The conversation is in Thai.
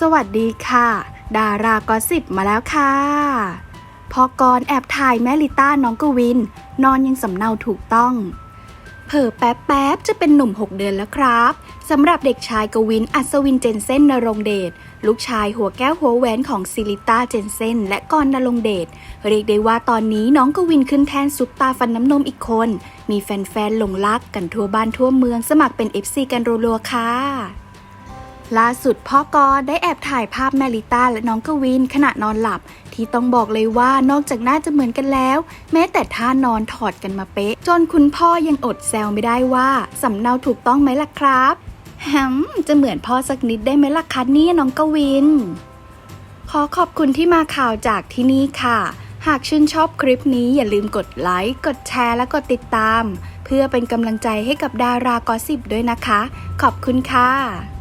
สวัสดีค่ะ ดารากอสิบมาแล้วค่ะ พอกรแอบถ่ายแม่ลิต้าน้องกวิน นอนยังสำเนาถูกต้อง เผอแป๊บแป๊บๆจะเป็นหนุ่ม 6 เดือนแล้วครับสำหรับเด็กชายกวินอัศวินเจนเซนนรงเดชลูกชายหัวแก้วหัวแหวนของซิลิต้าเจนเซนและกรนรงเดชเรียกได้ว่าตอนนี้น้องกวินขึ้นแทนซุปตาฟันน้ำนมอีกคน มีแฟนๆหลงรักกันทั่วบ้านทั่วเมืองสมัครเป็น FC กันรัวๆค่ะ ล่าสุดพ่อกอได้แอบถ่ายภาพแมลิต้าและน้องกวินขณะนอนหลับ ที่ต้องบอกเลยว่านอกจากหน้าจะเหมือนกันแล้ว แม้แต่ท่านอนถอดกันมาเป๊ะ จนคุณพ่อยังอดแซวไม่ได้ว่า สำเนาถูกต้องไหมล่ะครับแฮมจะเหมือนพ่อสักนิดได้ไหมล่ะคะเนี่ยน้องกวิน ขอขอบคุณที่มาข่าวจากที่นี่ค่ะ หากชื่นชอบคลิปนี้อย่าลืมกดไลค์กดแชร์และกดติดตาม เพื่อเป็นกำลังใจให้กับดารากอสิบด้วยนะคะ ขอบคุณค่ะ